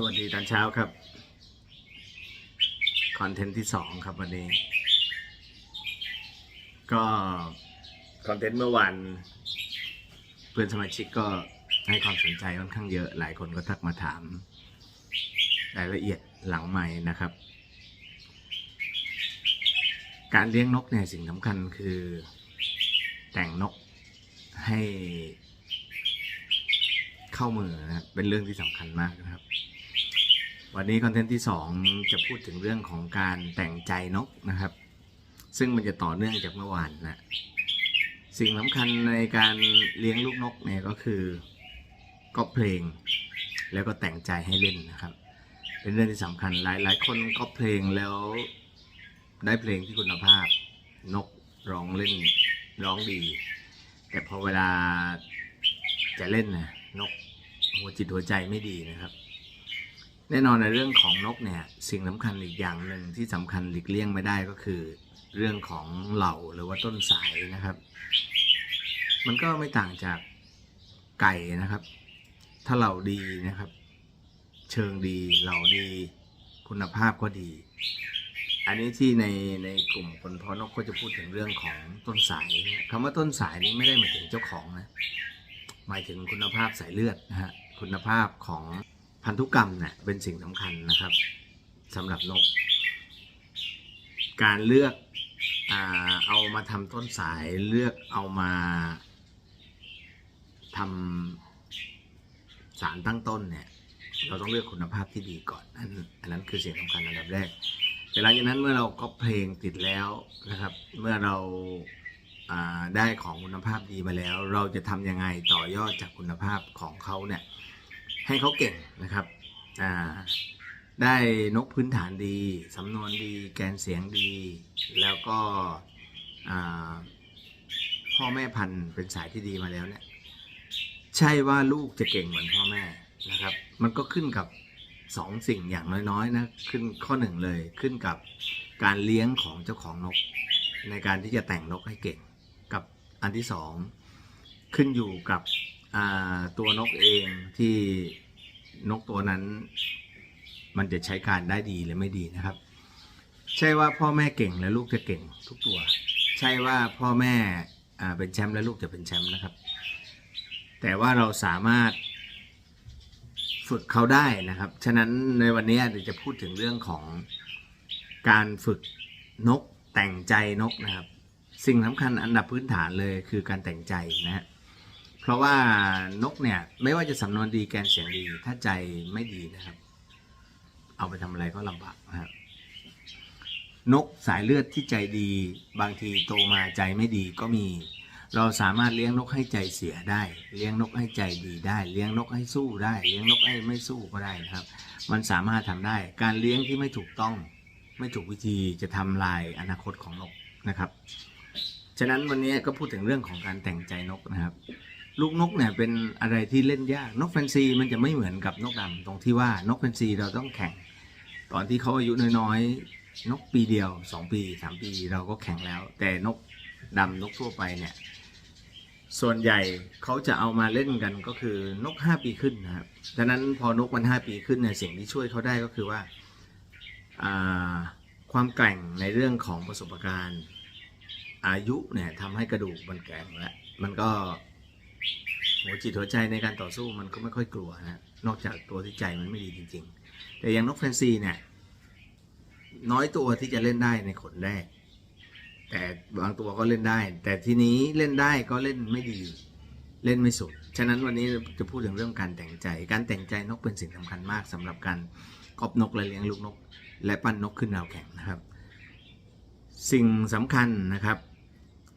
สวัสดีตอนเช้าครับ คอนเทนต์ที่สองครับวันนี้ ก็คอนเทนต์เมื่อวานเพื่อนสมาชิกก็ให้ความสนใจค่อนข้างเยอะ หลายคนก็ทักมาถาม รายละเอียดหลังใหม่นะครับ การเลี้ยงนกเนี่ยสิ่งสำคัญคือ แต่งนกให้เข้ามือนะครับเป็นเรื่องที่สำคัญมากนะครับ วันนี้คอนเทนต์ที่สองจะพูดถึงเรื่องของการแต่งใจนกนะครับ ซึ่งมันจะต่อเนื่องจากเมื่อวานนะสิ่งสำคัญในการเลี้ยงลูกนกเนี่ยก็คือก็เพลง แล้วก็แต่งใจให้เล่นนะครับ เป็นเรื่องที่สำคัญหลายหลายคนก็เพลงแล้วได้เพลงที่คุณภาพ นกร้องเล่นร้องดี แต่พอเวลาจะเล่นนะนกหัวจิตหัวใจไม่ดีนะครับ แน่นอนในเรื่องของนกเนี่ยสิ่งสำคัญอีกอย่างหนึ่งที่สำคัญหลีกเลี่ยงไม่ได้ก็คือ เรื่องของเหล่าหรือว่าต้นสายนะครับ มันก็ไม่ต่างจากไก่นะครับ ถ้าเหล่าดีนะครับ เชิงดีเหล่าดี คุณภาพก็ดี อันนี้ที่ในในกลุ่มคนเพาะนกก็จะพูดถึงเรื่องของต้นสายคำว่าต้นสายนี้ไม่ได้หมายถึงเจ้าของนะหมายถึงคุณภาพสายเลือดนะฮะคุณภาพของ พันธุกรรมเนี่ยเป็นสิ่งสำคัญนะครับสำหรับนก การเลือกเอามาทำต้นสายเลือกเอามาทำสารตั้งต้นเนี่ยเราต้องเลือกคุณภาพที่ดีก่อนอันอันนั้นคือสิ่งสำคัญอันดับแรก แต่หลังจากนั้นเมื่อเราก็เพลงติดแล้วนะครับ เมื่อเราาได้ของคุณภาพดีมาแล้ว เราจะทำยังไงต่อยอดจากคุณภาพของเขาเนี่ย ให้เขาเก่งนะครับอ่าได้นกพื้นฐานดี สำนวนดีแกนเสียงดี แล้วก็พ่อแม่พันธุ์เป็นสายที่ดีมาแล้วเนี่ยใช่ว่าลูกจะเก่งเหมือนพ่อแม่นะครับ มันก็ขึ้นกับสองสิ่งอย่างน้อยๆนะขึ้นข้อหนึ่งเลยขึ้นกับการเลี้ยงของเจ้าของนก ในการที่จะแต่งนกให้เก่ง กับอันที่สองขึ้นอยู่กับตัวนกเองที่ นกตัวนั้น มันจะใช้การได้ดีหรือไม่ดีนะครับ ใช่ว่าพ่อแม่เก่งแล้วลูกจะเก่งทุกตัว ใช่ว่าพ่อแม่เป็นแชมป์แล้วลูกจะเป็นแชมป์นะครับ แต่ว่าเราสามารถฝึกเขาได้นะครับ ฉะนั้นในวันนี้เดี๋ยวจะพูดถึงเรื่องของการฝึกนกแต่งใจนกนะครับ สิ่งสำคัญอันดับพื้นฐานเลยคือการแต่งใจนะฮะ ราะว่านกเนี่ย ไม่ว่าจะสำนวนดีแกนเสียงดี ถ้าใจไม่ดีนะครับ เอาไปทำอะไรก็ลำบากนะครับนกสายเลือดที่ใจดี บางทีโตมาใจไม่ดีก็มี เราสามารถเลี้ยงนกให้ใจเสียได้ เลี้ยงนกให้ใจดีได้ เลี้ยงนกให้สู้ได้ เลี้ยงนกให้ไม่สู้ก็ได้นะครับ มันสามารถทำได้ การเลี้ยงที่ไม่ถูกต้อง ไม่ถูกวิธีจะทำลายอนาคตของนกนะครับ ฉะนั้นวันนี้ก็พูดถึงเรื่องของการแต่งใจนกนะครับ ลูกนกเนี่ยเป็นอะไรที่เล่นยากนกแฟนซีมันจะไม่เหมือนกับนกดำตรงที่ว่านกแฟนซีเราต้องแข่ง ตอนที่เขาอายุน้อยๆนกปีเดียว 2 ปี 3 ปีเราก็แข่งแล้ว แต่นกดำนกทั่วไปเนี่ยส่วนใหญ่เขาจะเอามาเล่นกันก็คือนก 5 ปีขึ้นนะครับดังนั้นพอนกมัน 5 ปีขึ้นเนี่ยสิ่งที่ช่วยเขาได้ก็คือว่าอ่าความแกร่งในเรื่องของประสบการณ์อายุเนี่ยทำให้กระดูกมันแข็งแล้วมันก็ หัวจิตหัวใจในการต่อสู้มันก็ไม่ค่อยกลัวนะนอกจากตัวที่ใจมันไม่ดีจริง ๆ แต่อย่างนกแฟนซีเนี่ยน้อยตัวที่จะเล่นได้ในขนแรก แต่บางตัวก็เล่นได้ แต่ทีนี้เล่นได้ก็เล่นไม่ดี เล่นไม่สุด ฉะนั้นวันนี้จะพูดถึงเรื่องการแต่งใจ การแต่งใจนกเป็นสิ่งสำคัญมากสำหรับการกอบนกและเลี้ยงลูกนก และปั้นนกขึ้นดาวแข่งนะครับ สิ่งสำคัญนะครับ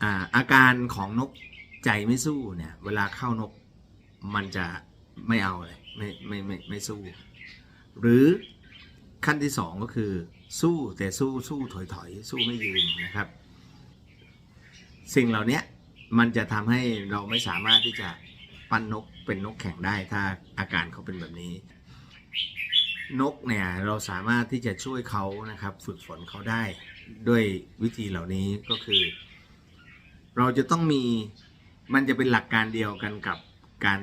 อาอาการของนก ใจไม่สู้เนี่ย เวลาเข้านกมันจะไม่เอาเลยไม่ไม่ไม่ไม่สู้ หรือขั้นที่สองก็คือ สู้แต่สู้สู้ถอยถอยสู้ไม่ยืนนะครับ สิ่งเหล่านี้มันจะทำให้เราไม่สามารถที่จะปั้นนกเป็นนกแข่งได้ถ้าอาการเขาเป็นแบบนี้ นกเนี่ยเราสามารถที่จะช่วยเขานะครับ ฝึกฝนเขาได้ ด้วยวิธีเหล่านี้ก็คือ เราจะต้องมี มันจะเป็นหลักการเดียวกันกับการ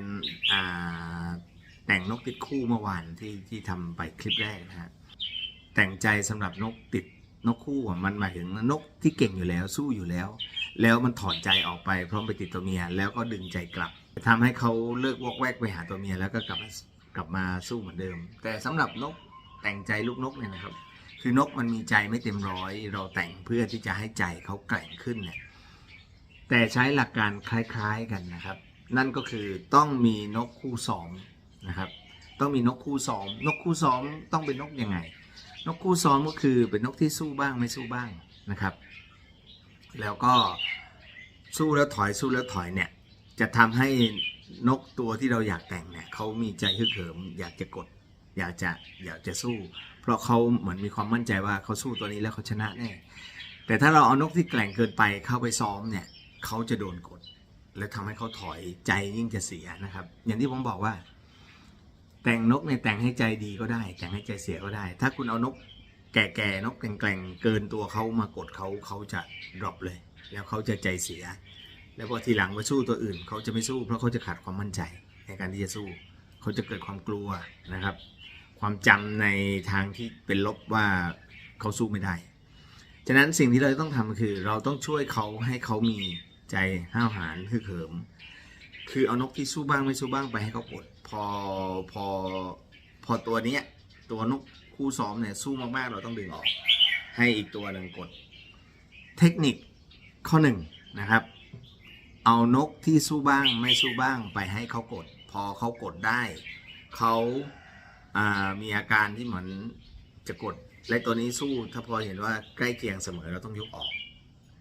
แต่งนกติดคู่เมื่อวานที่ที่ทำไปคลิปแรกนะฮะแต่งใจสำหรับนกติดนกคู่มันหมายถึงนกที่เก่งอยู่แล้วสู้อยู่แล้ว แล้วมันถอนใจออกไปพราะไปติดตัวเมีย แล้วก็ดึงใจกลับทำให้เขาเลิกวอกแวกไปหาตัวเมียแล้วก็กลับมากลับมาสู้เหมือนเดิม แต่สำหรับนกแต่งใจลูกนกเนี่ยนะครับ คือนกมันมีใจไม่เต็มร้อย เราแต่งเพื่อที่จะให้ใจเขาแกร่งขึ้นเนี่ย แต่ใช้หลักการคล้ายๆกันนะครับ นั่นก็คือต้องมีนกคู่ซ้อมนะครับ ต้องมีนกคู่ซ้อม นกคู่ซ้อมต้องเป็นนกยังไง นกคู่ซ้อมก็คือเป็นนกที่สู้บ้างไม่สู้บ้างนะครับ แล้วก็สู้แล้วถอยสู้แล้วถอยเนี่ยจะทำให้นกตัวที่เราอยากแต่งเนี่ยเขามีใจฮึกเหิม อยากจะกด อยากจะอยากจะสู้ เพราะเขาเหมือนมีความมั่นใจว่าเขาสู้ตัวนี้แล้วเขาชนะแน่แต่ถ้าเราเอานกที่แกร่งเกินไปเข้าไปซ้อมเนี่ย เขาจะโดนกด และทำให้เขาถอยใจยิ่งจะเสียนะครับ อย่างที่ผมบอกว่า แต่งนกเนี่ยแต่งให้ใจดีก็ได้ แต่งให้ใจเสียก็ได้ ถ้าคุณเอานกแก่ๆนกแกร่งๆเกินตัวเขามากดเขาเขาจะดรอปเลย แล้วเขาจะใจเสีย แล้วพอทีหลังไปสู้ตัวอื่น เขาจะไม่สู้ เพราะเขาจะขาดความมั่นใจในการที่จะสู้ เขาจะเกิดความกลัวนะครับ ความจำในทางที่เป็นลบว่าเขาสู้ไม่ได้ ฉะนั้นสิ่งที่เราต้องทำคือ เราต้องช่วยเขาให้เขามี ใจห้าวหาญคือเขิม คือเอานกที่สู้บ้างไม่สู้บ้างไปให้เขากดพอพอพอตัวเนี้ยตัวนกคู่ซ้อมเนี่ยสู้มากๆเราต้องดึงออก ให้อีกตัวหนึ่งกด เทคนิคข้อหนึ่งนะครับ เอานกที่สู้บ้างไม่สู้บ้างไปให้เขากด พอเขากดได้เขาามีอาการที่เหมือนจะกดและตัวนี้สู้ถ้าพอเห็นว่าใกล้เคียงเสมอเราต้องยกออก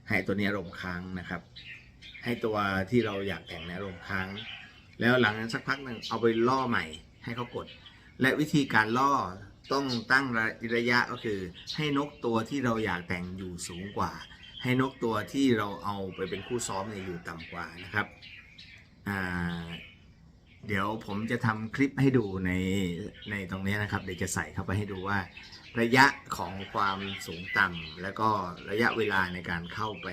ให้ตัวนี้อารมณ์ค้างนะครับ ให้ตัวที่เราอยากแต่งในอารมณ์ค้าง แล้วหลังนั้นสักพักหนึ่งเอาไปล่อใหม่ให้เขากด และวิธีการล่อต้องตั้งระยะก็คือ ให้นกตัวที่เราอยากแต่งอยู่สูงกว่า ให้นกตัวที่เราเอาไปเป็นคู่ซ้อมเนี่ยอยู่ต่ำกว่านะครับเดี๋ยวผมจะทำคลิปให้ดูในในตรงนี้นะครับ เดี๋ยวจะใส่เข้าไปให้ดูว่า ระยะของความสูงต่ำแล้วก็ระยะเวลาในการเข้าไป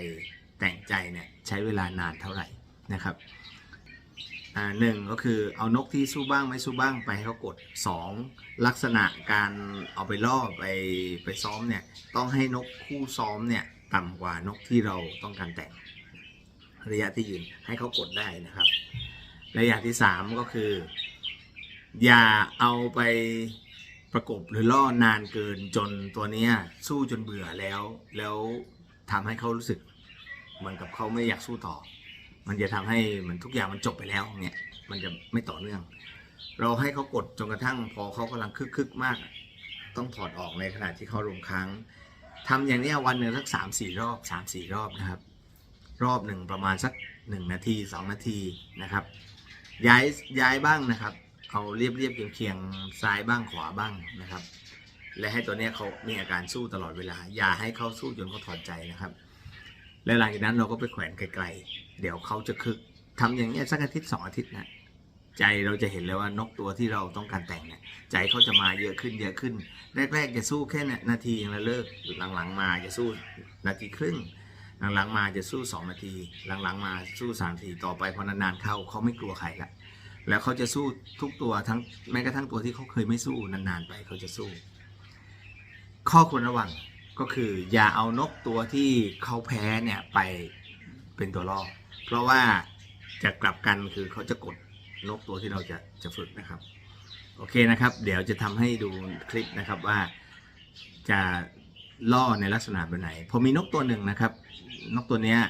แต่งใจเนี่ยใช้เวลานานเท่าไหร่นะครับหนึ่งก็คือเอานกที่สู้บ้างไม่สู้บ้างไปให้เขากดสองลักษณะการเอาไปล่อไปไปซ้อมเนี่ยต้องให้นกคู่ซ้อมเนี่ยต่ำกว่านกที่เราต้องการแต่งระยะที่ยืนให้เขากดได้นะครับ ระยะที่สามก็คือ อย่าเอาไปประกบหรือล่อนานเกินจนตัวนี้สู้จนเบื่อแล้ว แล้วทำให้เขารู้สึก เหมือนกับเขาไม่อยากสู้ต่อ มันจะทำให้เหมือนทุกอย่างมันจบไปแล้วเนี่ยมันจะไม่ต่อเนื่อง เราให้เขากดจนกระทั่งพอเขากำลังคึกคึกมาก ต้องถอดออกในขณะที่เขาลงค้างทำอย่างนี้วันหนึ่งสักสามสี่รอบสามสี่รอบนะครับ รอบหนึ่งประมาณสักหนึ่งนาทีสองนาทีนะครับ ย้ายย้ายบ้างนะครับเอาเรียบเรียบเคียงเคียงซ้ายบ้างขวาบ้างนะครับ และให้ตัวเนี้ยเขามีอาการสู้ตลอดเวลา อย่าให้เขาสู้จนเขาถอดใจนะครับ และหลังจากนั้นเราก็ไปแขวนไกลๆ เดี๋ยวเขาจะคึกทำอย่างเงี้สักอาทิตย์สองอาทิตย์นะใจเราจะเห็นเลยว่านกตัวที่เราต้องการแต่งเนี่ยใจเขาจะมาเยอะขึ้นเยอะขึ้น แรก ๆ จะสู้แค่นาทีแล้วเลิกหลังๆ มาจะสู้นาทีครึ่ง หลังๆมาจะสู้ 2 นาที หลังๆ มาสู้3นาทีต่อไปพอนานๆเข้าเขาไม่กลัวใครละแล้วเขาจะสู้ทุกตัวทั้งแม้กระทั่งตัวที่เขาเคยไม่สู้นานๆไปเขาจะสู้ ข้อควรระวัง ก็คืออย่าเอานกตัวที่เขาแพ้เนี่ยไปเป็นตัวล่อเพราะว่าจะกลับกันคือเขาจะกดนกตัวที่เราจะจะฝึกนะครับ โอเคนะครับ เดี๋ยวจะทำให้ดูคลิปนะครับว่าจะล่อในลักษณะแบบไหนผมมีนกตัวหนึ่งนะครับ นกตัวเนี้ย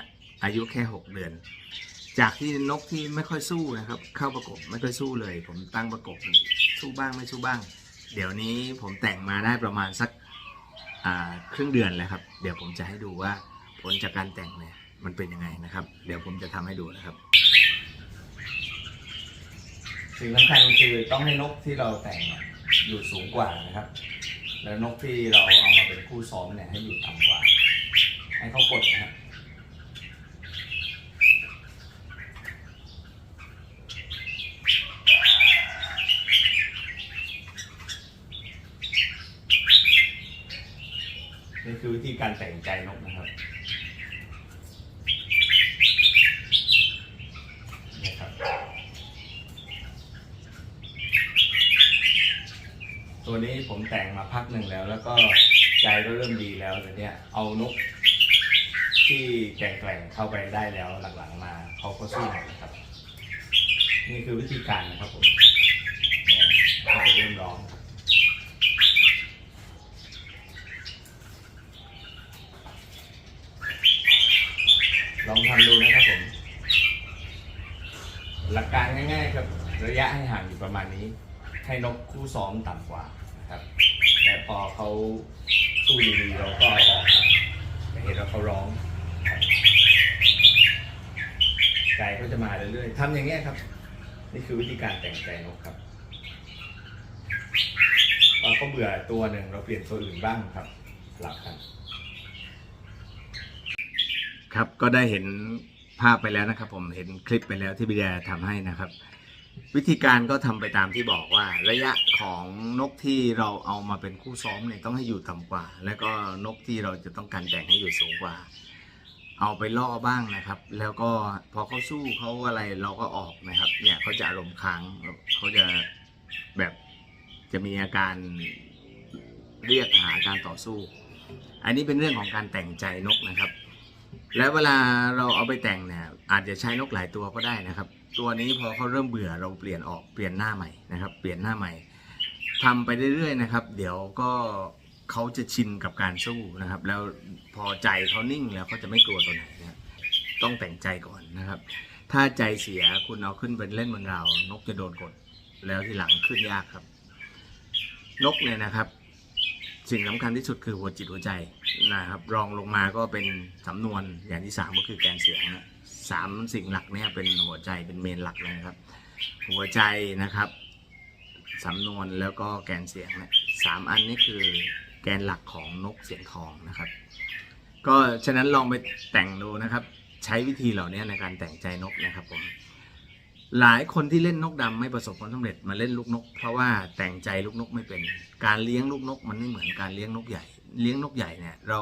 อายุแค่ 6 เดือน จากที่นกที่ไม่ค่อยสู้นะครับ เข้าประกบไม่ค่อยสู้เลย ผมตั้งประกบสู้บ้างไม่สู้บ้าง เดี๋ยวนี้ผมแต่งมาได้ประมาณสัก ครึ่งเดือนแล้วครับ เดี๋ยวผมจะให้ดูว่าผลจากการแต่งเนี่ยมันเป็นยังไงนะครับ เดี๋ยวผมจะทำให้ดูนะครับสิ่งสำคัญคือต้องให้นกที่เราแต่งอยู่สูงกว่านะครับ แล้วนกที่เราเอามาเป็นคู่ซ้อมเนี่ยให้อยู่ต่ำกว่า ให้เขากดนะครับ คือวิธีการแต่งใจนกนะครับนี่ครับ ตัวนี้ผมแต่งมาพักหนึ่งแล้ว แล้วก็ใจก็เริ่มดีแล้วแต่เนี้ยเอานกที่แกร่งๆเข้าไปได้แล้วหลังๆมาเขาก็สู้หน่อยนะครับ นี่คือวิธีการนะครับผมเนี่ยเขาจะเริ่มร้องครับลองทำดูนะครับผม หลักการง่ายๆครับ ระยะให่างอยู่ประมาณนี้ ให้นกคู่ซ้อมต่ำกว่านะครับและพอเขาสู้ดีๆเราก็ออกครับจะเห็นว่าเขาร้องครับใจก็จะมาเรื่อยๆทำอย่างเงี้ยครับ นี่คือวิธีการแต่งใจนกครับพอเขาเบื่อตัวหนึ่งเราเปลี่ยนตัวอื่นบ้างครับสลับกัน ครับก็ได้เห็นภาพไปแล้วนะครับ ผมเห็นคลิปไปแล้วที่บิดทำให้นะครับ วิธีการก็ทำไปตามที่บอกว่าระยะของนกที่เราเอามาเป็นคู่ซ้อมเนี่ยต้องให้อยู่ต่ำกว่า แล้วก็นกที่เราจะต้องการแต่งให้อยู่สูงกว่า เอาไปล่อบ้างนะครับ แล้วก็พอเขาสู้เขาอะไรเราก็ออกนะครับ เนี่ยเขาจะอารมณ์ค้างเขาจะแบบจะมีอาการเรียกหาการต่อสู้ อันนี้เป็นเรื่องของการแต่งใจนกนะครับ แล้วเวลาเราเอาไปแต่งเนี่ยอาจจะใช้นกหลายตัวก็ได้นะครับ ตัวนี้พอเขาเริ่มเบื่อเราเปลี่ยนออกเปลี่ยนหน้าใหม่นะครับ เปลี่ยนหน้าใหม่ทำไปเรื่อยๆนะครับ เดี๋ยวก็เขาจะชินกับการสู้นะครับ แล้วพอใจเขานิ่งแล้วเขาจะไม่กลัวตัวไหนนะต้องแต่งใจก่อนนะครับ ถ้าใจเสียคุณเอาขึ้นไปเล่นบนเราวนกจะโดนกด แล้วทีหลังขึ้นยากครับ นกเนี่ยนะครับ สิ่งสำคัญที่สุดคือหัวจิตหัวใจนะครับ รองลงมาก็เป็นสำนวนอย่างที่สามก็คือแกนเสียงนะ สามสิ่งหลักเนี่ยเป็นหัวใจเป็นเมนหลักเลยนะครับ หัวใจนะครับสำนวนแล้วก็แกนเสียงเนี่ยสามอันนี้คือแกนหลักของนกเสียงทองนะครับ ก็ฉะนั้นลองไปแต่งดูนะครับ ใช้วิธีเหล่านี้ในการแต่งใจนกนะครับผมหลายคนที่เล่นนกดำไม่ประสบความสำเร็จมาเล่นลูกนก เพราะว่าแต่งใจลูกนกไม่เป็น การเลี้ยงลูกนก มันไม่เหมือนการเลี้ยงนกใหญ่ เลี้ยงนกใหญ่เนี่ยเรา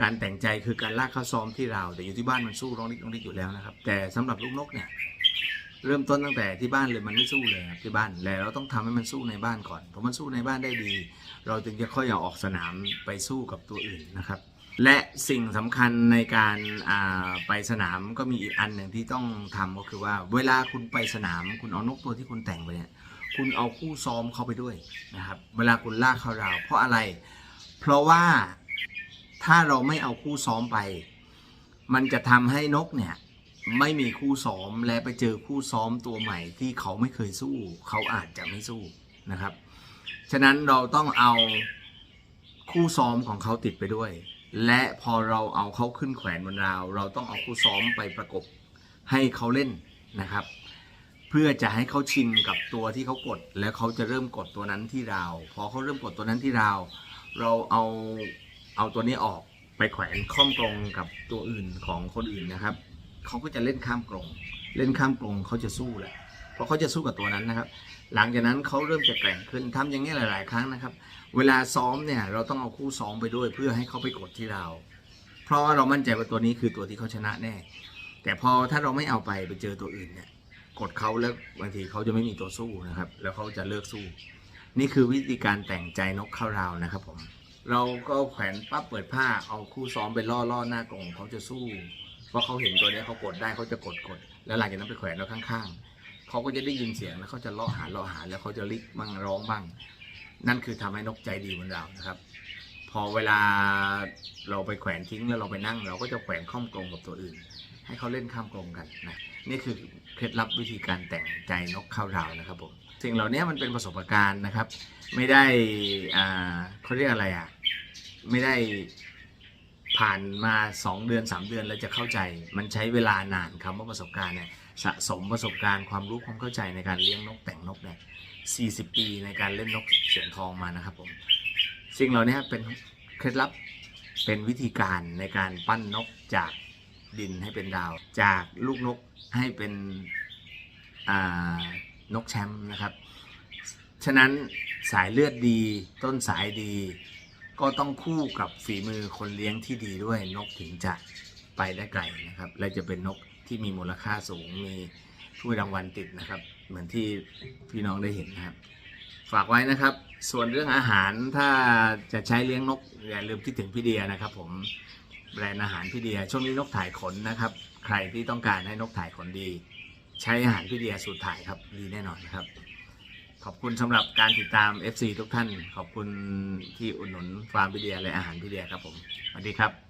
การแต่งใจคือการลากเข้าซ้อมที่เราแต่อยู่ที่บ้านมันสู้ร้องดิกร้องดิกอยู่แล้วนะครับ แต่สำหรับลูกนกเนี่ยเริ่มต้นตั้งแต่ที่บ้านเลยมันไม่สู้เลยครับที่บ้านแล้วเราต้องทำให้มันสู้ในบ้านก่อนเพอมันสู้ในบ้านได้ดี เราจึงจะค่อยเอาออกสนามไปสู้กับตัวอื่นนะครับ และสิ่งสำคัญในการอ่าไปสนามก็มีอีกอันหนึ่งที่ต้องทำก็คือว่า เวลาคุณไปสนาม คุณเอานกตัวที่คุณแต่งไปเนี่ยคุณเอาคู่ซ้อมเข้าไปด้วยนะครับ เวลาคุณลากเข้าราว เพราะอะไร เพราะว่า ถ้าเราไม่เอาคู่ซ้อมไป มันจะทำให้นกเนี่ย ไม่มีคู่ซ้อมและไปเจอคู่ซ้อมตัวใหม่ที่เขาไม่เคยสู้ เขาอาจจะไม่สู้นะครับ ฉะนั้นเราต้องเอาคู่ซ้อมของเขาติดไปด้วย และพอเราเอาเขาขึ้นแขวนบนราว เราต้องเอาคู่ซ้อมไปประกบให้เขาเล่นนะครับ เพื่อจะให้เขาชินกับตัวที่เขากด แล้วเขาจะเริ่มกดตัวนั้นที่ราว พอเขาเริ่มกดตัวนั้นที่ราว เราเอา เอาตัวนี้ออกไปแขวนข้อมกรงกับตัวอื่นของคนอื่นนะครับเขาก็จะเล่นข้ามกรงเล่นข้ามกรงเขาจะสู้แหละเพราะเขาจะสู้กับตัวนั้นนะครับ หลังจากนั้นเขาเริ่มจะแกร่งขึ้นทำอย่างนี้หลาย ๆ ครั้งนะครับ เวลาซ้อมเนี่ยเราต้องเอาคู่ซ้อมไปด้วยเพื่อให้เขาไปกดที่เรา เพราะว่าเรามั่นใจว่าตัวนี้คือตัวที่เขาชนะแน่ แต่พอถ้าเราไม่เอาไปไปเจอตัวอื่นเนี่ยกดเขาแล้วบางทีเขาจะไม่มีตัวสู้นะครับ แล้วเขาจะเลิกสู้ นี่คือวิธีการแต่งใจนกเข้าราวนะครับผม เราก็แขวนปั๊บเปิดผ้าเอาคู่ซ้อมไปล่อล่อหน้ากรงเขาจะสู้เพราะเขาเห็นตัวเนี้ยเขากดได้เขาจะกดกด แล้วหลังจากนั้นไปแขวนแล้วข้างๆเขาก็จะได้ยินเสียงแล้วเขาจะล่อหาล่อหาแล้วเขาจะลิกบ้างร้องบ้าง นั่นคือทำให้นกใจดีเหมือนเรานะครับ พอเวลาเราไปแขวนทิ้งแล้วเราไปนั่ง เราก็จะแขวนข้อมกรงกับตัวอื่น ให้เขาเล่นข้ามกรงกันนะนี่คือเคล็ดลับวิธีการแต่งใจนกเข้าราวนะครับผมสิ่งเหล่านี้มันเป็นประสบการณ์นะครับ ไม่ได้อ่าเขาเรียกอะไรอะ ไม่ได้ผ่านมา 2 เดือน 3 เดือนแล้วจะเข้าใจ มันใช้เวลานานคำว่าประสบการณ์เนี่ยสะสมประสบการณ์ความรู้ความเข้าใจในการเลี้ยงนกแต่งนกเนี่ย40 ปีในการเล่นนกเสียงทองมานะครับผมสิ่งเหล่านี้เป็นเคล็ดลับเป็นวิธีการในการปั้นนกจากดินให้เป็นดาว จากลูกนกให้เป็นนกแชมป์นะครับ ฉะนั้นสายเลือดดีต้นสายดี ก็ต้องคู่กับฝีมือคนเลี้ยงที่ดีด้วยนกถึงจะไปได้ไกลนะครับ และจะเป็นนกที่มีมูลค่าสูงมีถ้วยรางวัลติดนะครับ เหมือนที่พี่น้องได้เห็นนะครับ ฝากไว้นะครับ ส่วนเรื่องอาหารถ้าจะใช้เลี้ยงนกอย่าลืมคิดถึงพี่เดียนะครับ ผมแบรนด์อาหารพี่เดียช่วงนี้นกถ่ายขนนะครับ ใครที่ต้องการให้นกถ่ายขนดี ใช้อาหารพี่เดียสูตรถ่ายครับดีแน่นอนครับ ขอบคุณสำหรับการติดตาม FC ทุกท่าน ขอบคุณที่อุดหนุนฟาร์มพี่เดียและอาหารพี่เดียครับผมสวัสดีครับ